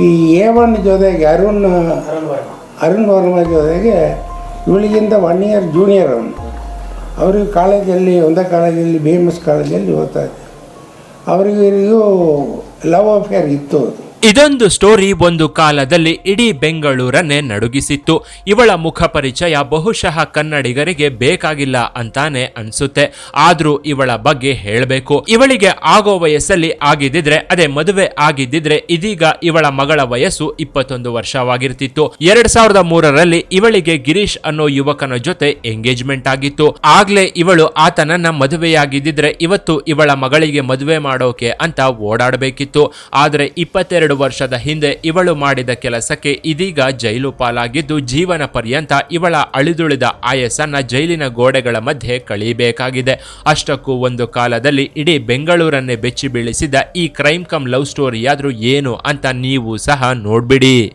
ಈ ಒನ್ ಜೊತೆಗೆ ಅರುಣ್ ಅರುಣ್ ವರ್ಮ ಜೊತೆಗೆ ಇವಳಿಗಿಂತ ಒನ್ ಇಯರ್ ಜೂನಿಯರ್ ಅವನು. ಅವರಿಗೆ ಕಾಲೇಜಲ್ಲಿ, ಒಂದೇ ಕಾಲೇಜಲ್ಲಿ ಬಿ ಎಂ ಎಸ್ ಕಾಲೇಜಲ್ಲಿ ಓದ್ತಾ ಇದ್ದೆ. ಅವರಿಗೂ ಲವ್ ಅಫೇರ್ ಇತ್ತು ಅದು. ಇದೊಂದು ಸ್ಟೋರಿ ಒಂದು ಕಾಲದಲ್ಲಿ ಇಡೀ ಬೆಂಗಳೂರನ್ನೇ ನಡುಗಿಸಿತ್ತು. ಇವಳ ಮುಖ ಪರಿಚಯ ಬಹುಶಃ ಕನ್ನಡಿಗರಿಗೆ ಬೇಕಾಗಿಲ್ಲ ಅಂತಾನೆ ಅನ್ಸುತ್ತೆ. ಆದ್ರೂ ಇವಳ ಬಗ್ಗೆ ಹೇಳಬೇಕು. ಇವಳಿಗೆ ಆಗೋ ವಯಸ್ಸಲ್ಲಿ ಆಗಿದ್ದಿದ್ರೆ, ಅದೇ ಮದುವೆ ಆಗಿದ್ದಿದ್ರೆ ಇದೀಗ ಇವಳ ಮಗಳ ವಯಸ್ಸು ಇಪ್ಪತ್ತೊಂದು ವರ್ಷವಾಗಿರ್ತಿತ್ತು. ಎರಡ್ ಸಾವಿರದ ಮೂರರಲ್ಲಿ ಇವಳಿಗೆ ಗಿರೀಶ್ ಅನ್ನೋ ಯುವಕನ ಜೊತೆ ಎಂಗೇಜ್ಮೆಂಟ್ ಆಗಿತ್ತು. ಆಗ್ಲೇ ಇವಳು ಆತನನ್ನ ಮದುವೆಯಾಗಿದ್ದಿದ್ರೆ ಇವತ್ತು ಇವಳ ಮಗಳಿಗೆ ಮದುವೆ ಮಾಡೋಕೆ ಅಂತ ಓಡಾಡಬೇಕಿತ್ತು. ಆದ್ರೆ ಇಪ್ಪತ್ತೆರಡು ವರ್ಷದ ಹಿಂದೆ ಇವಳು ಮಾಡಿದ ಕೆಲಸಕ್ಕೆ ಇದೀಗ ಜೈಲು ಪಾಲಾಗಿದ್ದು ಜೀವನ ಪರ್ಯಂತ ಇವಳ ಅಳಿದುಳಿದ ಆಯಸ್ಸನ್ನ ಜೈಲಿನ ಗೋಡೆಗಳ ಮಧ್ಯೆ ಕಳೀಬೇಕಾಗಿದೆ. ಅಷ್ಟಕ್ಕೂ ಒಂದು ಕಾಲದಲ್ಲಿ ಇಡೀ ಬೆಂಗಳೂರನ್ನೇ ಬೆಚ್ಚಿ ಬೀಳಿಸಿದ ಈ ಕ್ರೈಮ್ ಕಮ್ ಲವ್ ಸ್ಟೋರಿಯಾದರೂ ಏನು ಅಂತ ನೀವು ಸಹ ನೋಡ್ಬಿಡಿ.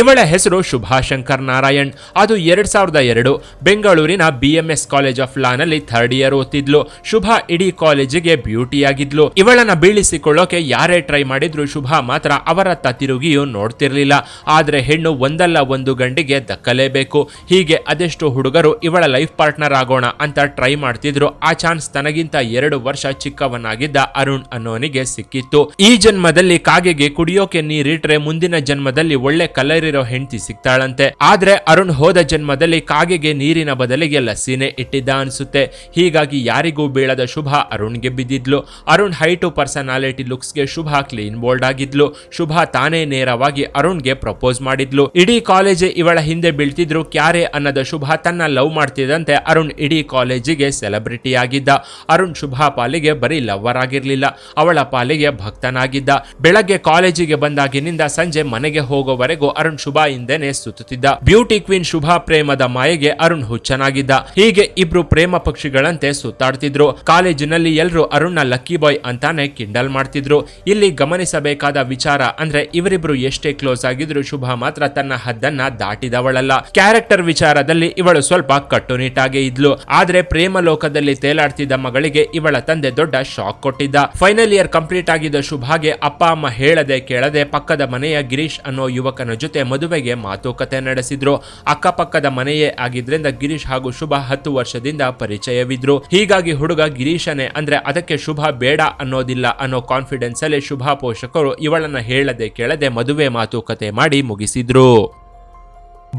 ಇವಳ ಹೆಸರು ಶುಭಾಶಂಕರ್ ನಾರಾಯಣ್. ಅದು ಎರಡ್ ಸಾವಿರದ ಎರಡು ಬೆಂಗಳೂರಿನ B M S college of law ನಲ್ಲಿ ಥರ್ಡ್ ಇಯರ್ ಓದ್ತಿದ್ಲು. ಶುಭಾ ಇಡೀ ಕಾಲೇಜಿಗೆ ಬ್ಯೂಟಿಯಾಗಿದ್ಲು. ಇವಳನ್ನ ಬೀಳಿಸಿಕೊಳ್ಳೋಕೆ ಯಾರೇ ಟ್ರೈ ಮಾಡಿದ್ರು ಶುಭಾ ಮಾತ್ರ ಅವರ ತಿರುಗಿಯೂ ನೋಡ್ತಿರ್ಲಿಲ್ಲ. ಆದ್ರೆ ಹೆಣ್ಣು ಒಂದಲ್ಲ ಒಂದು ಗಂಡಿಗೆ ದಕ್ಕಲೇಬೇಕು. ಹೀಗೆ ಅದೆಷ್ಟು ಹುಡುಗರು ಇವಳ ಲೈಫ್ ಪಾರ್ಟ್ನರ್ ಆಗೋಣ ಅಂತ ಟ್ರೈ ಮಾಡ್ತಿದ್ರು. ಆ ಚಾನ್ಸ್ ತನಗಿಂತ ಎರಡು ವರ್ಷ ಚಿಕ್ಕವನಾಗಿದ್ದ ಅರುಣ್ ಅನ್ನೋನಿಗೆ ಸಿಕ್ಕಿತ್ತು. ಈ ಜನ್ಮದಲ್ಲಿ ಕಾಗೆಗೆ ಕುಡಿಯೋಕೆ ನೀರಿಟ್ರೆ ಮುಂದಿನ ಜನ್ಮದಲ್ಲಿ ಒಳ್ಳೆ ಕಲರ್ ಇರೋ ಹೆಂಡತಿ ಸಿಗ್ತಾಳಂತೆ. ಆದ್ರೆ ಅರುಣ್ ಹೋದ ಜನ್ಮದಲ್ಲಿ ಕಾಗೆಗೆ ನೀರಿನ ಬದಲಿಗೆ ಲಸ್ಸಿನೇ ಇಟ್ಟಿದ್ದ ಅನ್ಸುತ್ತೆ. ಹೀಗಾಗಿ ಯಾರಿಗೂ ಬೀಳದ ಶುಭ ಅರುಣ್ಗೆ ಬಿದ್ದಿದ್ಲು. ಅರುಣ್ ಹೈಟು ಪರ್ಸನಾಲಿಟಿ ಲುಕ್ಸ್ಗೆ ಶುಭ ಕ್ಲೀನ್ ಬೋಲ್ಡ್ ಆಗಿದ್ಲು ಶುಭ ತಾನೇ ನೇರವಾಗಿ ಅರುಣ್ಗೆ ಪ್ರಪೋಸ್ ಮಾಡಿದ್ಲು. ಇಡೀ ಕಾಲೇಜೇ ಇವಳ ಹಿಂದೆ ಬೀಳ್ತಿದ್ರು. ಕ್ಯಾರೆ ಅನ್ನದ ಶುಭ ತನ್ನ ಲವ್ ಮಾಡ್ತಿದ್ದಂತೆ ಅರುಣ್ ಇಡೀ ಕಾಲೇಜಿಗೆ ಸೆಲೆಬ್ರಿಟಿ ಆಗಿದ್ದ. ಅರುಣ್ ಶುಭ ಪಾಲಿಗೆ ಬರೀ ಲವ್ವರ್ ಆಗಿರ್ಲಿಲ್ಲ. ಅವಳ ಪಾಲಿಗೆ ಭಕ್ತನಾಗಿದ್ದ. ಬೆಳಗ್ಗೆ ಕಾಲೇಜಿಗೆ ಬಂದಾಗಿನಿಂದ ಸಂಜೆ ಮನೆಗೆ ಹೋಗೋವರೆಗೂ ಅರುಣ್ ಶುಭ ಹಿಂದೆನೆ ಸುತ್ತುತ್ತಿದ್ದ ಬ್ಯೂಟಿ ಕ್ವೀನ್ ಶುಭಾ ಪ್ರೇಮದ ಮಾಯೆಗೆ ಅರುಣ್ ಹುಚ್ಚನಾಗಿದ್ದ. ಹೀಗೆ ಇಬ್ರು ಪ್ರೇಮ ಪಕ್ಷಿಗಳಂತೆ ಸುತ್ತಾಡ್ತಿದ್ರು. ಕಾಲೇಜಿನಲ್ಲಿ ಎಲ್ರು ಅರುಣ್ನ ಲಕ್ಕಿ ಬಾಯ್ ಅಂತಾನೆ ಕಿಂಡಲ್ ಮಾಡ್ತಿದ್ರು. ಇಲ್ಲಿ ಗಮನಿಸಬೇಕಾದ ವಿಚಾರ ಅಂದ್ರೆ ಇವರಿಬ್ರು ಎಷ್ಟೇ ಕ್ಲೋಸ್ ಆಗಿದ್ರು ಶುಭಾ ಮಾತ್ರ ತನ್ನ ಹದ್ದನ್ನ ದಾಟಿದವಳಲ್ಲ. ಕ್ಯಾರೆಕ್ಟರ್ ವಿಚಾರದಲ್ಲಿ ಇವಳು ಸ್ವಲ್ಪ ಕಟ್ಟುನಿಟ್ಟಾಗೆ ಇದ್ಲು. ಆದ್ರೆ ಪ್ರೇಮ ಲೋಕದಲ್ಲಿ ತೇಲಾಡ್ತಿದ್ದ ಮಗಳಿಗೆ ಇವಳ ತಂದೆ ದೊಡ್ಡ ಶಾಕ್ ಕೊಟ್ಟಿದ್ದ. ಫೈನಲ್ ಇಯರ್ ಕಂಪ್ಲೀಟ್ ಆಗಿದ್ದ ಶುಭಾಗೆ ಅಪ್ಪ ಅಮ್ಮ ಹೇಳದೆ ಕೇಳದೆ ಪಕ್ಕದ ಮನೆಯ ಗಿರೀಶ್ ಅನ್ನೋ ಯುವಕನ ಜೊತೆ ಮದುವೆಗೆ ಮಾತುಕತೆ ನಡೆಸಿದ್ರು. ಅಕ್ಕಪಕ್ಕದ ಮನೆಯೇ ಆಗಿದ್ರಿಂದ ಗಿರೀಶ್ ಹಾಗೂ ಶುಭ ಹತ್ತು ವರ್ಷದಿಂದ ಪರಿಚಯವಿದ್ರು. ಹೀಗಾಗಿ ಹುಡುಗ ಗಿರೀಶನೇ ಅಂದ್ರೆ ಅದಕ್ಕೆ ಶುಭ ಬೇಡ ಅನ್ನೋದಿಲ್ಲ ಅನ್ನೋ ಕಾನ್ಫಿಡೆನ್ಸ್ ಅಲ್ಲಿ ಶುಭ ಪೋಷಕರು ಇವಳನ್ನ ಹೇಳದೆ ಕೇಳದೆ ಮದುವೆ ಮಾತುಕತೆ ಮಾಡಿ ಮುಗಿಸಿದ್ರು.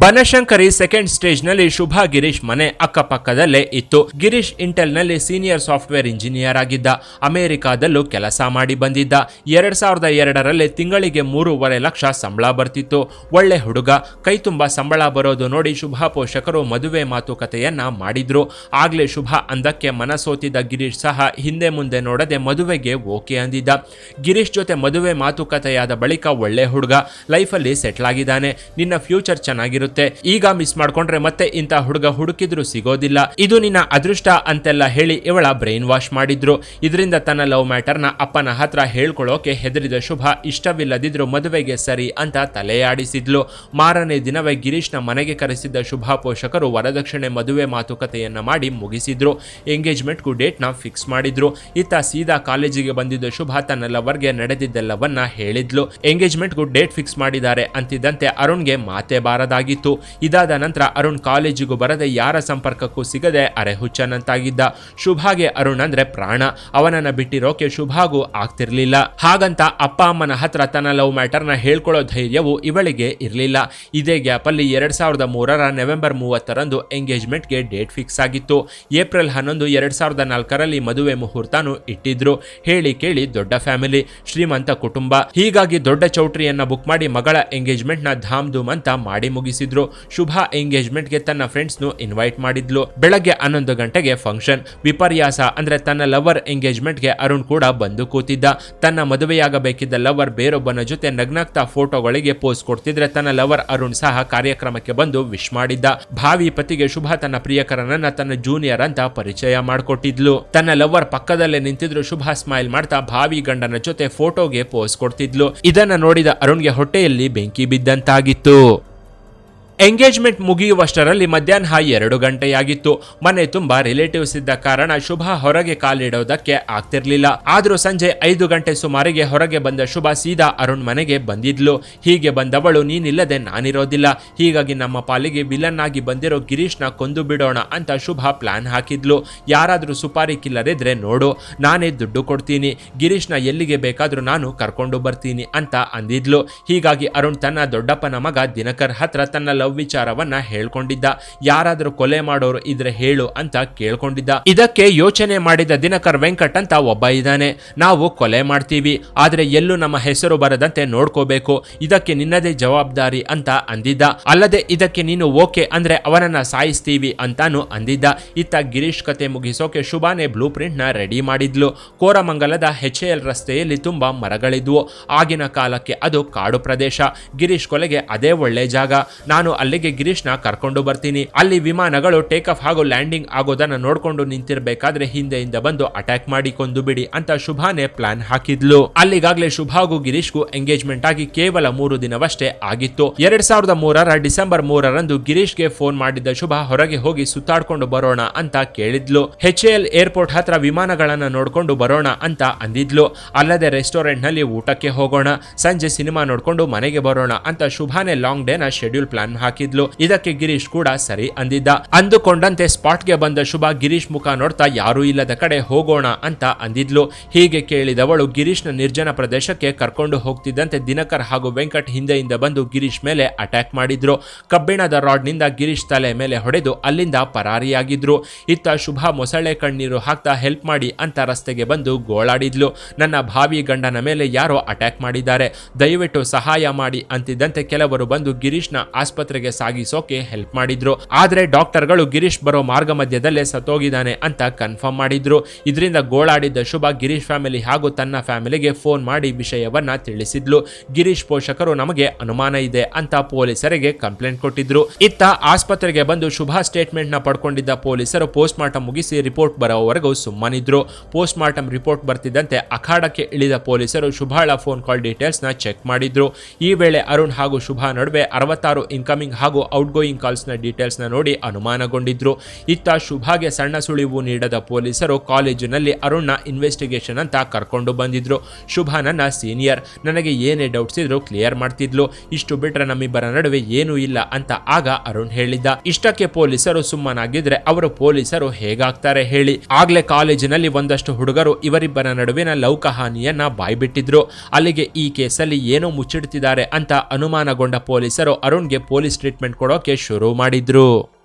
ಬನಶಂಕರಿ ಸೆಕೆಂಡ್ ಸ್ಟೇಜ್ನಲ್ಲಿ ಶುಭಾ ಗಿರೀಶ್ ಮನೆ ಅಕ್ಕಪಕ್ಕದಲ್ಲೇ ಇತ್ತು. ಗಿರೀಶ್ ಇಂಟೆಲ್ನಲ್ಲಿ ಸೀನಿಯರ್ ಸಾಫ್ಟ್ವೇರ್ ಇಂಜಿನಿಯರ್ ಆಗಿದ್ದ. ಅಮೆರಿಕಾದಲ್ಲೂ ಕೆಲಸ ಮಾಡಿ ಬಂದಿದ್ದ. ಎರಡ್ ಸಾವಿರದ ಎರಡರಲ್ಲಿ ತಿಂಗಳಿಗೆ ಮೂರುವರೆ ಲಕ್ಷ ಸಂಬಳ ಬರ್ತಿತ್ತು. ಒಳ್ಳೆ ಹುಡುಗ, ಕೈ ತುಂಬಾ ಸಂಬಳ ಬರೋದು ನೋಡಿ ಶುಭಾ ಪೋಷಕರು ಮದುವೆ ಮಾತುಕತೆಯನ್ನ ಮಾಡಿದ್ರು. ಆಗ್ಲೇ ಶುಭಾ ಅಂದಕ್ಕೆ ಮನಸೋತಿದ್ದ ಗಿರೀಶ್ ಸಹ ಹಿಂದೆ ಮುಂದೆ ನೋಡದೆ ಮದುವೆಗೆ ಓಕೆ ಅಂದಿದ್ದ. ಗಿರೀಶ್ ಜೊತೆ ಮದುವೆ ಮಾತುಕತೆಯಾದ ಬಳಿಕ ಒಳ್ಳೆ ಹುಡುಗ, ಲೈಫಲ್ಲಿ ಸೆಟ್ಲ್ ಆಗಿದ್ದಾನೆ. ನಿನ್ನ ಫ್ಯೂಚರ್ ಚೆನ್ನಾಗಿರುತ್ತೆ ಈಗ ಮಿಸ್ ಮಾಡ್ಕೊಂಡ್ರೆ ಮತ್ತೆ ಇಂಥ ಹುಡುಗ ಹುಡುಕಿದ್ರು ಸಿಗೋದಿಲ್ಲ. ಇದು ನಿನ್ನ ಅದೃಷ್ಟ ಅಂತೆಲ್ಲ ಹೇಳಿ ಇವಳ ಬ್ರೈನ್ ವಾಶ್ ಮಾಡಿದ್ರು. ಇದರಿಂದ ತನ್ನ ಲವ್ ಮ್ಯಾಟರ್ನ ಅಪ್ಪನ ಹತ್ರ ಹೇಳ್ಕೊಳ್ಳೋಕೆ ಹೆದರಿದ ಶುಭ ಇಷ್ಟವಿಲ್ಲದಿದ್ರು ಮದುವೆಗೆ ಸರಿ ಅಂತ ತಲೆಯಾಡಿಸಿದ್ಲು. ಮಾರನೇ ದಿನವೇ ಗಿರೀಶ್ನ ಮನೆಗೆ ಕರೆಸಿದ್ದ ಶುಭ ಪೋಷಕರು ವರದಕ್ಷಿಣೆ ಮದುವೆ ಮಾತುಕತೆಯನ್ನ ಮಾಡಿ ಮುಗಿಸಿದ್ರು. ಎಂಗೇಜ್ಮೆಂಟ್ಗೂ ಡೇಟ್ನ ಫಿಕ್ಸ್ ಮಾಡಿದ್ರು. ಇತ್ತ ಸೀದಾ ಕಾಲೇಜಿಗೆ ಬಂದಿದ್ದ ಶುಭ ತನ್ನ ಲವರ್ಗೆ ನಡೆದಿದ್ದೆಲ್ಲವನ್ನ ಹೇಳಿದ್ಲು. ಎಂಗೇಜ್ಮೆಂಟ್ಗೂ ಡೇಟ್ ಫಿಕ್ಸ್ ಮಾಡಿದ್ದಾರೆ ಅಂತಿದ್ದಂತೆ ಅರುಣ್ಗೆ ಮಾತೆ ಬಾರದಾಗಿತ್ತು ಇದಾದ ನಂತರ ಅರುಣ್ ಕಾಲೇಜಿಗೂ ಬರದೆ ಯಾರ ಸಂಪರ್ಕಕ್ಕೂ ಸಿಗದೆ ಅರೆಹುಚ್ಚನಂತಾಗಿದ್ದ ಶುಭಾಗೆ ಅರುಣ್ ಅಂದ್ರೆ ಪ್ರಾಣ. ಅವನನ್ನ ಬಿಟ್ಟಿರೋಕೆ ಶುಭಾಗೂ ಆಗ್ತಿರ್ಲಿಲ್ಲ. ಹಾಗಂತ ಅಪ್ಪ ಅಮ್ಮನ ಹತ್ರ ತನ್ನ ಲವ್ ಮ್ಯಾಟರ್ನ ಹೇಳ್ಕೊಳ್ಳೋ ಧೈರ್ಯವು ಇವಳಿಗೆ ಇರಲಿಲ್ಲ. ಇದೇ ಗ್ಯಾಪಲ್ಲಿ ಎರಡ್ ಸಾವಿರದ ಮೂರರ ನವೆಂಬರ್ ಮೂವತ್ತರಂದು ಎಂಗೇಜ್ಮೆಂಟ್ಗೆ ಡೇಟ್ ಫಿಕ್ಸ್ ಆಗಿತ್ತು. ಏಪ್ರಿಲ್ ಹನ್ನೊಂದು ಎರಡ್ ಸಾವಿರದ ನಾಲ್ಕರಲ್ಲಿ ಮದುವೆ ಮುಹೂರ್ತನು ಇಟ್ಟಿದ್ರು. ಹೇಳಿ ಕೇಳಿ ದೊಡ್ಡ ಫ್ಯಾಮಿಲಿ, ಶ್ರೀಮಂತ ಕುಟುಂಬ. ಹೀಗಾಗಿ ದೊಡ್ಡ ಚೌಟ್ರಿಯನ್ನ ಬುಕ್ ಮಾಡಿ ಮಗಳ ಎಂಗೇಜ್ಮೆಂಟ್ನ ಧಾಮ್ ಧೂಮ್ ಅಂತ ಮಾಡಿ ಮುಗಿಸಿದ್ರು. ಶುಭ ಎಂಗೇಜ್ಮೆಂಟ್ಗೆ ತನ್ನ ಫ್ರೆಂಡ್ಸ್ ನು ಇನ್ವೈಟ್ ಮಾಡಿದ್ಲು. ಬೆಳಗ್ಗೆ ಹನ್ನೊಂದು ಗಂಟೆಗೆ ಫಂಕ್ಷನ್. ವಿಪರ್ಯಾಸ ಅಂದ್ರೆ ತನ್ನ ಲವರ್ ಎಂಗೇಜ್ಮೆಂಟ್ಗೆ ಅರುಣ್ ಕೂಡ ಬಂದು ಕೂತಿದ್ದ. ತನ್ನ ಮದುವೆಯಾಗಬೇಕಿದ್ದ ಲವರ್ ಬೇರೊಬ್ಬನ ಜೊತೆ ನಗ್ನಾಗ್ತಾ ಫೋಟೋಗಳಿಗೆ ಪೋಸ್ ಕೊಡ್ತಿದ್ರೆ ತನ್ನ ಲವರ್ ಅರುಣ್ ಸಹ ಕಾರ್ಯಕ್ರಮಕ್ಕೆ ಬಂದು ವಿಶ್ ಮಾಡಿದ್ದ. ಭಾವಿ ಪತಿಗೆ ಶುಭ ತನ್ನ ಪ್ರಿಯಕರನನ್ನ ತನ್ನ ಜೂನಿಯರ್ ಅಂತ ಪರಿಚಯ ಮಾಡಿಕೊಟ್ಟಿದ್ಲು. ತನ್ನ ಲವರ್ ಪಕ್ಕದಲ್ಲೇ ನಿಂತಿದ್ರು ಶುಭ ಸ್ಮೈಲ್ ಮಾಡ್ತಾ ಭಾವಿ ಗಂಡನ ಜೊತೆ ಫೋಟೋಗೆ ಪೋಸ್ ಕೊಡ್ತಿದ್ಲು. ಇದನ್ನ ನೋಡಿದ ಅರುಣ್ಗೆ ಹೊಟ್ಟೆಯಲ್ಲಿ ಬೆಂಕಿ ಬಿದ್ದಂತಾಗಿತ್ತು. ಎಂಗೇಜ್ಮೆಂಟ್ ಮುಗಿಯುವಷ್ಟರಲ್ಲಿ ಮಧ್ಯಾಹ್ನ ಎರಡು ಗಂಟೆಯಾಗಿತ್ತು. ಮನೆ ತುಂಬಾ ರಿಲೇಟಿವ್ಸ್ ಇದ್ದ ಕಾರಣ ಶುಭ ಹೊರಗೆ ಕಾಲಿಡೋದಕ್ಕೆ ಆಗ್ತಿರ್ಲಿಲ್ಲ. ಆದ್ರೂ ಸಂಜೆ ಐದು ಗಂಟೆ ಸುಮಾರಿಗೆ ಹೊರಗೆ ಬಂದ ಶುಭ ಸೀದಾ ಅರುಣ್ ಮನೆಗೆ ಬಂದಿದ್ಲು. ಹೀಗೆ ಬಂದವಳು ನೀನಿಲ್ಲದೆ ನಾನಿರೋದಿಲ್ಲ. ಹೀಗಾಗಿ ನಮ್ಮ ಪಾಲಿಗೆ ವಿಲನ್ ಆಗಿ ಬಂದಿರೋ ಗಿರೀಶ್ನ ಕೊಂದು ಬಿಡೋಣ ಅಂತ ಶುಭ ಪ್ಲಾನ್ ಹಾಕಿದ್ಲು. ಯಾರಾದರೂ ಸುಪಾರಿ ಕಿಲ್ಲರ್ ಇದ್ರೆ ನೋಡು, ನಾನೇ ದುಡ್ಡು ಕೊಡ್ತೀನಿ. ಗಿರೀಶ್ನ ಎಲ್ಲಿಗೆ ಬೇಕಾದರೂ ನಾನು ಕರ್ಕೊಂಡು ಬರ್ತೀನಿ ಅಂತ ಅಂದಿದ್ಲು. ಹೀಗಾಗಿ ಅರುಣ್ ತನ್ನ ದೊಡ್ಡಪ್ಪನ ಮಗ ದಿನಕರ್ ಹತ್ರ ತನ್ನ ಲವ್ ವಿಚಾರವನ್ನ ಹೇಳ್ಕೊಂಡಿದ್ದ. ಯಾರಾದರೂ ಕೊಲೆ ಮಾಡೋರು ಇದ್ರೆ ಹೇಳು ಅಂತ ಕೇಳ್ಕೊಂಡಿದ್ದ. ಇದಕ್ಕೆ ಯೋಚನೆ ಮಾಡಿದ ದಿನಕರ್ ವೆಂಕಟ್ ಅಂತ ಒಬ್ಬ ಇದ್ದಾನೆ. ನಾವು ಕೊಲೆ ಮಾಡ್ತೀವಿ. ಆದ್ರೆ ಎಲ್ಲೂ ನಮ್ಮ ಹೆಸರು ಬರದಂತೆ ನೋಡ್ಕೋಬೇಕು. ಇದಕ್ಕೆ ನಿನ್ನದೇ ಜವಾಬ್ದಾರಿ ಅಂತ ಅಂದಿದ್ದ. ಅಲ್ಲದೆ ಇದಕ್ಕೆ ನೀನು ಓಕೆ ಅಂದ್ರೆ ಅವನನ್ನ ಸಾಯಿಸ್ತೀವಿ ಅಂತಾನು ಅಂದಿದ್ದ. ಇತ್ತ ಗಿರೀಶ್ ಕತೆ ಮುಗಿಸೋಕೆ ಶುಭಾನೆ ಬ್ಲೂ ನ ರೆಡಿ ಮಾಡಿದ್ಲು. ಕೋರಮಂಗಲದ ಹೆಚ್ ಎಲ್ ರಸ್ತೆಯಲ್ಲಿ ತುಂಬಾ ಮರಗಳಿದ್ವು. ಆಗಿನ ಕಾಲಕ್ಕೆ ಅದು ಕಾಡು ಪ್ರದೇಶ. ಗಿರೀಶ್ ಕೊಲೆಗೆ ಅದೇ ಒಳ್ಳೆ ಜಾಗ. ನಾನು ಅಲ್ಲಿಗೆ ಗಿರೀಶ್ನ ಕರ್ಕೊಂಡು ಬರ್ತೀನಿ. ಅಲ್ಲಿ ವಿಮಾನಗಳು ಟೇಕ್ ಆಫ್ ಹಾಗೂ ಲ್ಯಾಂಡಿಂಗ್ ಆಗೋದನ್ನ ನೋಡ್ಕೊಂಡು ನಿಂತಿರ್ಬೇಕಾದ್ರೆ ಹಿಂದೆಯಿಂದ ಬಂದು ಅಟ್ಯಾಕ್ ಮಾಡಿ ಕೊಂದು ಬಿಡಿ ಅಂತ ಶುಭಾನೆ ಪ್ಲಾನ್ ಹಾಕಿದ್ಲು. ಅಲ್ಲಿಗಾಗ್ಲೇ ಶುಭ ಹಾಗೂ ಗಿರೀಶ್ಗೂ ಎಂಗೇಜ್ಮೆಂಟ್ ಆಗಿ ಕೇವಲ ಮೂರು ದಿನವಷ್ಟೇ ಆಗಿತ್ತು. ಎರಡ್ ಸಾವಿರದ ಮೂರರ ಡಿಸೆಂಬರ್ ಮೂರರಂದು ಗಿರೀಶ್ಗೆ ಫೋನ್ ಮಾಡಿದ್ದ ಶುಭ ಹೊರಗೆ ಹೋಗಿ ಸುತ್ತಾಡ್ಕೊಂಡು ಬರೋಣ ಅಂತ ಕೇಳಿದ್ಲು. ಎಚ್ ಎಲ್ ಏರ್ಪೋರ್ಟ್ ಹತ್ರ ವಿಮಾನಗಳನ್ನ ನೋಡ್ಕೊಂಡು ಬರೋಣ ಅಂತ ಅಂದಿದ್ಲು. ಅಲ್ಲದೆ ರೆಸ್ಟೋರೆಂಟ್ನಲ್ಲಿ ಊಟಕ್ಕೆ ಹೋಗೋಣ, ಸಂಜೆ ಸಿನಿಮಾ ನೋಡ್ಕೊಂಡು ಮನೆಗೆ ಬರೋಣ ಅಂತ ಶುಭಾನೆ ಲಾಂಗ್ ಡೇನ ಶೆಡ್ಯೂಲ್ ಪ್ಲಾನ್ ಹಾಕಿದ್ಲು. ಇದಕ್ಕೆ ಗಿರೀಶ್ ಕೂಡ ಸರಿ ಅಂದಿದ್ದ. ಅಂದುಕೊಂಡಂತೆ ಸ್ಪಾಟ್ಗೆ ಬಂದ ಶುಭ ಗಿರೀಶ್ ಮುಖ ನೋಡ್ತಾ ಯಾರೂ ಇಲ್ಲದ ಕಡೆ ಹೋಗೋಣ ಅಂತ ಅಂದಿದ್ಲು. ಹೀಗೆ ಕೇಳಿದವಳು ಗಿರೀಶ್ನ ನಿರ್ಜನ ಪ್ರದೇಶಕ್ಕೆ ಕರ್ಕೊಂಡು ಹೋಗ್ತಿದ್ದಂತೆ ದಿನಕರ್ ಹಾಗೂ ವೆಂಕಟ್ ಹಿಂದೆಯಿಂದ ಬಂದು ಗಿರೀಶ್ ಮೇಲೆ ಅಟ್ಯಾಕ್ ಮಾಡಿದ್ರು. ಕಬ್ಬಿಣದ ರಾಡ್ನಿಂದ ಗಿರೀಶ್ ತಲೆ ಮೇಲೆ ಹೊಡೆದು ಅಲ್ಲಿಂದ ಪರಾರಿಯಾಗಿದ್ರು. ಇತ್ತ ಶುಭ ಮೊಸಳೆ ಕಣ್ಣೀರು ಹಾಕ್ತಾ ಹೆಲ್ಪ್ ಮಾಡಿ ಅಂತ ರಸ್ತೆಗೆ ಬಂದು ಗೋಳಾಡಿದ್ಲು. ನನ್ನ ಭಾವಿ ಗಂಡನ ಮೇಲೆ ಯಾರೋ ಅಟ್ಯಾಕ್ ಮಾಡಿದ್ದಾರೆ. ದಯವಿಟ್ಟು ಸಹಾಯ ಮಾಡಿ ಅಂತಿದ್ದಂತೆ ಕೆಲವರು ಬಂದು ಗಿರೀಶ್ನ ಆಸ್ಪತ್ರೆಗೆ ಸಾಗಿಸೋಕೆ ಹೆಲ್ಪ್ ಮಾಡಿದ್ರು. ಆದ್ರೆ ಡಾಕ್ಟರ್ಗಳು ಗಿರೀಶ್ ಬರೋ ಮಾರ್ಗ ಮಧ್ಯದಲ್ಲೇ ಸತ್ತೋಗಿದ್ದಾನೆ ಅಂತ ಕನ್ಫರ್ಮ್ ಮಾಡಿದ್ರು. ಇದರಿಂದ ಗೋಳಾಡಿದ್ದ ಶುಭ ಗಿರೀಶ್ ಫ್ಯಾಮಿಲಿ ಹಾಗೂ ತನ್ನ ಫ್ಯಾಮಿಲಿಗೆ ಫೋನ್ ಮಾಡಿ ವಿಷಯವನ್ನ ತಿಳಿಸಿದ್ಲು. ಗಿರೀಶ್ ಪೋಷಕರು ನಮಗೆ ಅನುಮಾನ ಇದೆ ಅಂತ ಪೊಲೀಸರಿಗೆ ಕಂಪ್ಲೇಂಟ್ ಕೊಟ್ಟಿದ್ರು. ಇತ್ತ ಆಸ್ಪತ್ರೆಗೆ ಬಂದು ಶುಭ ಸ್ಟೇಟ್ಮೆಂಟ್ನ ಪಡ್ಕೊಂಡಿದ್ದ ಪೊಲೀಸರು ಪೋಸ್ಟ್ ಮಾರ್ಟಮ್ ಮುಗಿಸಿ ರಿಪೋರ್ಟ್ ಬರೋವರೆಗೂ ಸುಮ್ಮನಿದ್ರು. ಪೋಸ್ಟ್ ಮಾರ್ಟಮ್ ರಿಪೋರ್ಟ್ ಬರ್ತಿದ್ದಂತೆ ಅಖಾಡಕ್ಕೆ ಇಳಿದ ಪೊಲೀಸರು ಶುಭಾಳ ಫೋನ್ ಕಾಲ್ ಡೀಟೇಲ್ಸ್ನ ಚೆಕ್ ಮಾಡಿದ್ರು. ಈ ವೇಳೆ ಅರುಣ್ ಹಾಗೂ ಶುಭ ನಡುವೆ ಅರವತ್ತಾರು ಇನ್ಕಮಿಂಗ್ ಹಾಗೂ ಔಟ್ ಗೋಯಿಂಗ್ ಕಾಲ್ಸ್ನ ಡೀಟೇಲ್ಸ್ನ ನೋಡಿ ಅನುಮಾನಗೊಂಡಿದ್ರು. ಇತ್ತ ಶುಭಾಗೆ ಸಣ್ಣ ಸುಳಿವು ನೀಡದ ಪೊಲೀಸರು ಕಾಲೇಜಿನಲ್ಲಿ ಅರುಣ್ನ ಇನ್ವೆಸ್ಟಿಗೇಷನ್ ಅಂತ ಕರ್ಕೊಂಡು ಬಂದಿದ್ರು. ಶುಭ ನನ್ನ ಸೀನಿಯರ್ ನನಗೆ ಏನೇ ಡೌಟ್ಸ್ ಇದ್ರು ಕ್ಲಿಯರ್ ಮಾಡ್ತಿದ್ಲು. ಇಷ್ಟು ಬಿಟ್ರೆ ನಮ್ಮಿಬ್ಬರ ನಡುವೆ ಏನೂ ಇಲ್ಲ ಅಂತ ಆಗ ಅರುಣ್ ಹೇಳಿದ್ದ. ಇಷ್ಟಕ್ಕೆ ಪೊಲೀಸರು ಸುಮ್ಮನಾಗಿದ್ರೆ ಅವರು ಪೊಲೀಸರು ಹೇಗಾಗ್ತಾರೆ ಹೇಳಿ. ಆಗ್ಲೇ ಕಾಲೇಜಿನಲ್ಲಿ ಒಂದಷ್ಟು ಹುಡುಗರು ಇವರಿಬ್ಬರ ನಡುವಿನ ಲೌಕ ಹಾನಿಯನ್ನ ಬಾಯ್ಬಿಟ್ಟಿದ್ರು. ಅಲ್ಲಿಗೆ ಈ ಕೇಸಲ್ಲಿ ಏನೋ ಮುಚ್ಚಿಡ್ತಿದ್ದಾರೆ ಅಂತ ಅನುಮಾನಗೊಂಡ ಪೊಲೀಸರು ಅರುಣ್ಗೆ ಪೊಲೀಸ್ ಟ್ರೀಟ್ಮೆಂಟ್ ಕೊಡೋಕೆ ಶುರು ಮಾಡಿದ್ರು.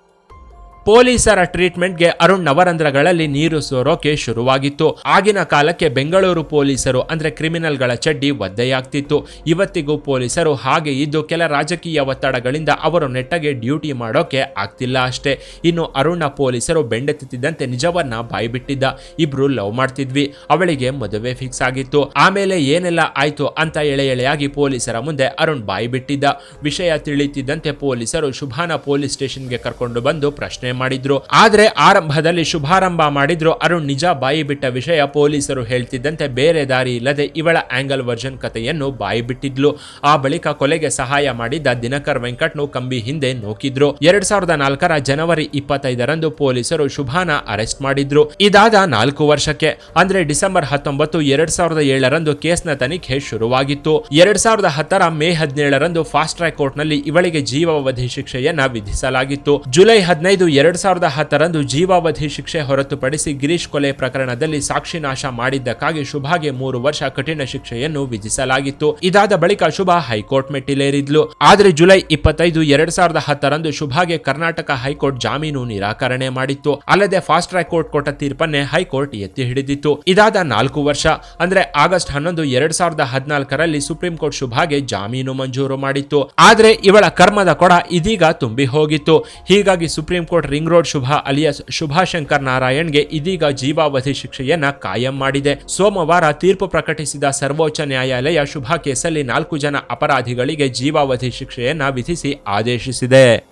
ಪೊಲೀಸರ ಟ್ರೀಟ್ಮೆಂಟ್ಗೆ ಅರುಣ್ ನವರಂಧ್ರಗಳಲ್ಲಿ ನೀರು ಸೋರೋಕೆ ಶುರುವಾಗಿತ್ತು. ಆಗಿನ ಕಾಲಕ್ಕೆ ಬೆಂಗಳೂರು ಪೊಲೀಸರು ಅಂದ್ರೆ ಕ್ರಿಮಿನಲ್ಗಳ ಚಡ್ಡಿ ಒದ್ದೆಯಾಗ್ತಿತ್ತು. ಇವತ್ತಿಗೂ ಪೊಲೀಸರು ಹಾಗೆ ಇದ್ದು ಕೆಲ ರಾಜಕೀಯ ಒತ್ತಡಗಳಿಂದ ಅವರು ನೆಟ್ಟಗೆ ಡ್ಯೂಟಿ ಮಾಡೋಕೆ ಆಗ್ತಿಲ್ಲ ಅಷ್ಟೇ. ಇನ್ನು ಅರುಣ್ನ ಪೊಲೀಸರು ಬೆಂಡೆತ್ತಿದ್ದಂತೆ ನಿಜವನ್ನ ಬಾಯ್ಬಿಟ್ಟಿದ್ದ. ಇಬ್ರು ಲವ್ ಮಾಡ್ತಿದ್ವಿ. ಅವಳಿಗೆ ಮದುವೆ ಫಿಕ್ಸ್ ಆಗಿತ್ತು. ಆಮೇಲೆ ಏನೆಲ್ಲ ಆಯ್ತು ಅಂತ ಎಳೆ ಎಳೆಯಾಗಿ ಪೊಲೀಸರ ಮುಂದೆ ಅರುಣ್ ಬಾಯಿ ಬಿಟ್ಟಿದ್ದ ವಿಷಯ ತಿಳಿಯುತ್ತಿದ್ದಂತೆ ಪೊಲೀಸರು ಶುಭಾನ ಪೊಲೀಸ್ ಸ್ಟೇಷನ್ಗೆ ಕರ್ಕೊಂಡು ಬಂದು ಪ್ರಶ್ನೆ ಮಾಡಿದ್ರು. ಆದ್ರೆ ಆರಂಭದಲ್ಲಿ ಶುಭಾರಂಭ ಮಾಡಿದ್ರು. ಅರುಣ್ ನಿಜ ಬಾಯಿ ಬಿಟ್ಟ ವಿಷಯ ಪೊಲೀಸರು ಹೇಳ್ತಿದ್ದಂತೆ ಬೇರೆ ದಾರಿ ಇಲ್ಲದೆ ಇವಳ ಆಂಗಲ್ ವರ್ಜನ್ ಕಥೆಯನ್ನು ಬಾಯಿ ಬಿಟ್ಟಿದ್ಲು. ಆ ಬಳಿಕ ಕೊಲೆಗೆ ಸಹಾಯ ಮಾಡಿದ್ದ ದಿನಕರ್ ವೆಂಕಟ್ನು ಕಂಬಿ ಹಿಂದೆ ನೋಕಿದ್ರು. ಎರಡ್ ಸಾವಿರದ ನಾಲ್ಕರ ಜನವರಿ ಇಪ್ಪತ್ತೈದರಂದು ಪೊಲೀಸರು ಶುಭಾನ ಅರೆಸ್ಟ್ ಮಾಡಿದ್ರು. ಇದಾದ ನಾಲ್ಕು ವರ್ಷಕ್ಕೆ. ಅಂದ್ರೆ ಡಿಸೆಂಬರ್ ಹತ್ತೊಂಬತ್ತು ಎರಡ್ ಸಾವಿರದ ಏಳರಂದು ಕೇಸ್ನ ತನಿಖೆ ಶುರುವಾಗಿತ್ತು. ಎರಡ್ ಸಾವಿರದ ಹತ್ತರ ಮೇ ಹದಿನೇಳರಂದು ಫಾಸ್ಟ್ ಟ್ರ್ಯಾಕ್ ಕೋರ್ಟ್ನಲ್ಲಿ ಇವಳಿಗೆ ಜೀವಾವಧಿ ಶಿಕ್ಷೆಯನ್ನ ವಿಧಿಸಲಾಗಿತ್ತು. ಜುಲೈ ಹದಿನೈದು ಎರಡ್ ಸಾವಿರದ ಹತ್ತರಂದು ಜೀವಾವಧಿ ಶಿಕ್ಷೆ ಹೊರತುಪಡಿಸಿ ಗಿರೀಶ್ ಕೊಲೆ ಪ್ರಕರಣದಲ್ಲಿ ಸಾಕ್ಷಿ ನಾಶ ಮಾಡಿದ್ದಕ್ಕಾಗಿ ಶುಭಾಗೆ ಮೂರು ವರ್ಷ ಕಠಿಣ ಶಿಕ್ಷೆಯನ್ನು ವಿಧಿಸಲಾಗಿತ್ತು. ಇದಾದ ಬಳಿಕ ಶುಭಾ ಹೈಕೋರ್ಟ್ ಮೆಟ್ಟಿಲೇರಿದ್ಲು. ಆದರೆ ಜುಲೈ ಇಪ್ಪತ್ತೈದು ಎರಡ್ ಸಾವಿರದ ಹತ್ತರಂದು ಶುಭಾಗೆ ಕರ್ನಾಟಕ ಹೈಕೋರ್ಟ್ ಜಾಮೀನು ನಿರಾಕರಣೆ ಮಾಡಿತ್ತು. ಅಲ್ಲದೆ ಫಾಸ್ಟ್ ಟ್ರ್ಯಾಕ್ ಕೋರ್ಟ್ ಕೊಟ್ಟ ತೀರ್ಪನ್ನೇ ಹೈಕೋರ್ಟ್ ಎತ್ತಿ ಹಿಡಿದಿತ್ತು. ಇದಾದ ನಾಲ್ಕು ವರ್ಷ, ಅಂದ್ರೆ ಆಗಸ್ಟ್ ಹನ್ನೊಂದು ಎರಡ್ ಸಾವಿರದ ಹದಿನಾಲ್ಕರಲ್ಲಿ ಸುಪ್ರೀಂ ಕೋರ್ಟ್ ಶುಭಾಗೆ ಜಾಮೀನು ಮಂಜೂರು ಮಾಡಿತ್ತು. ಆದ್ರೆ ಇವಳ ಕರ್ಮದ ಕೊಡ ಇದೀಗ ತುಂಬಿ ಹೋಗಿತ್ತು. ಹೀಗಾಗಿ Supreme Court ring road Shubha alias Shubhashankar ನಾರಾಯಣ್ಗೆ ಇದೀಗ ಜೀವಾವಧಿ ಶಿಕ್ಷೆಯನ್ನ ಕಾಯಂ ಮಾಡಿದೆ. ಸೋಮವಾರ ತೀರ್ಪು ಪ್ರಕಟಿಸಿದ ಸರ್ವೋಚ್ಚ ನ್ಯಾಯಾಲಯ ಶುಭ ಕೇಸಲ್ಲಿ ನಾಲ್ಕು ಜನ ಅಪರಾಧಿಗಳಿಗೆ ಜೀವಾವಧಿ ಶಿಕ್ಷೆಯನ್ನ ವಿಧಿಸಿ ಆದೇಶಿಸಿದೆ.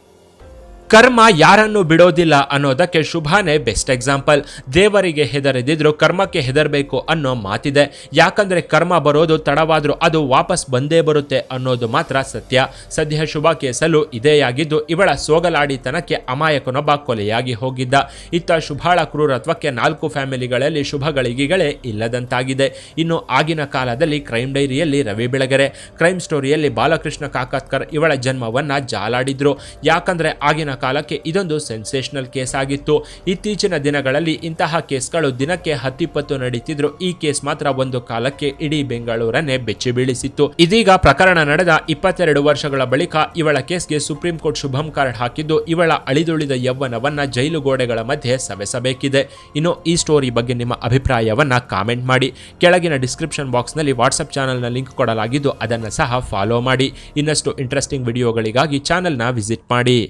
ಕರ್ಮ ಯಾರನ್ನು ಬಿಡೋದಿಲ್ಲ ಅನ್ನೋದಕ್ಕೆ ಶುಭಾನೇ ಬೆಸ್ಟ್ ಎಕ್ಸಾಂಪಲ್ ದೇವರಿಗೆ ಹೆದರದಿದ್ರು ಕರ್ಮಕ್ಕೆ ಹೆದರಬೇಕು ಅನ್ನೋ ಮಾತಿದೆ. ಯಾಕಂದ್ರೆ ಕರ್ಮ ಬರೋದು ತಡವಾದ್ರೂ ಅದು ವಾಪಸ್ ಬಂದೇ ಬರುತ್ತೆ ಅನ್ನೋದು ಮಾತ್ರ ಸತ್ಯ. ಸದ್ಯ ಶುಭ ಕೇಸಲು ಇದೇ ಆಗಿದ್ದು ಇವಳ ಸೋಗಲಾಡಿತನಕ್ಕೆ ಅಮಾಯಕನೊಬ್ಬ ಕೊಲೆಯಾಗಿ ಹೋಗಿದ್ದ. ಇತ್ತ ಶುಭಾಳ ಕ್ರೂರತ್ವಕ್ಕೆ ನಾಲ್ಕು ಫ್ಯಾಮಿಲಿಗಳಲ್ಲಿ ಶುಭಗಳಿಗೆಗಳೇ ಇಲ್ಲದಂತಾಗಿದೆ. ಇನ್ನು ಆಗಿನ ಕಾಲದಲ್ಲಿ ಕ್ರೈಮ್ ಡೈರಿಯಲ್ಲಿ ರವಿ ಬೆಳಗೆರೆ, ಕ್ರೈಮ್ ಸ್ಟೋರಿಯಲ್ಲಿ ಬಾಲಕೃಷ್ಣ ಕಾಕತ್ಕರ್ ಇವಳ ಜನ್ಮವನ್ನ ಜಾಲಾಡಿದ್ರು. ಯಾಕಂದ್ರೆ ಆಗಿನ ಕಾಲಕ್ಕೆ ಇದೊಂದು ಸೆನ್ಸೇಷನಲ್ ಕೇಸ್ ಆಗಿತ್ತು. ಇತ್ತೀಚಿನ ದಿನಗಳಲ್ಲಿ ಇಂತಹ ಕೇಸ್ಗಳು ದಿನಕ್ಕೆ ಹತ್ತಿಪ್ಪತ್ತು ನಡೀತಿದ್ರು. ಈ ಕೇಸ್ ಮಾತ್ರ ಒಂದು ಕಾಲಕ್ಕೆ ಇಡೀ ಬೆಂಗಳೂರನ್ನೇ ಬೆಚ್ಚಿ ಬೀಳಿಸಿತ್ತು. ಇದೀಗ ಪ್ರಕರಣ ನಡೆದ ಇಪ್ಪತ್ತೆರಡು ವರ್ಷಗಳ ಬಳಿಕ ಇವಳ ಕೇಸ್ಗೆ ಸುಪ್ರೀಂ ಕೋರ್ಟ್ ಶುಭಂ ಕಾರ್ಡ್ ಹಾಕಿದ್ದು, ಇವಳ ಅಳಿದುಳಿದ ಯೌವನವನ್ನ ಜೈಲು ಗೋಡೆಗಳ ಮಧ್ಯೆ ಸವೆಸಬೇಕಿದೆ. ಇನ್ನು ಈ ಸ್ಟೋರಿ ಬಗ್ಗೆ ನಿಮ್ಮ ಅಭಿಪ್ರಾಯವನ್ನ ಕಾಮೆಂಟ್ ಮಾಡಿ. ಕೆಳಗಿನ ಡಿಸ್ಕ್ರಿಪ್ಷನ್ ಬಾಕ್ಸ್ನಲ್ಲಿ ವಾಟ್ಸಪ್ ಚಾನಲ್ನ ಲಿಂಕ್ ಕೊಡಲಾಗಿದ್ದು ಅದನ್ನು ಸಹ ಫಾಲೋ ಮಾಡಿ. ಇನ್ನಷ್ಟು ಇಂಟ್ರೆಸ್ಟಿಂಗ್ ವಿಡಿಯೋಗಳಿಗಾಗಿ ಚಾನೆಲ್ನ ವಿಸಿಟ್ ಮಾಡಿ.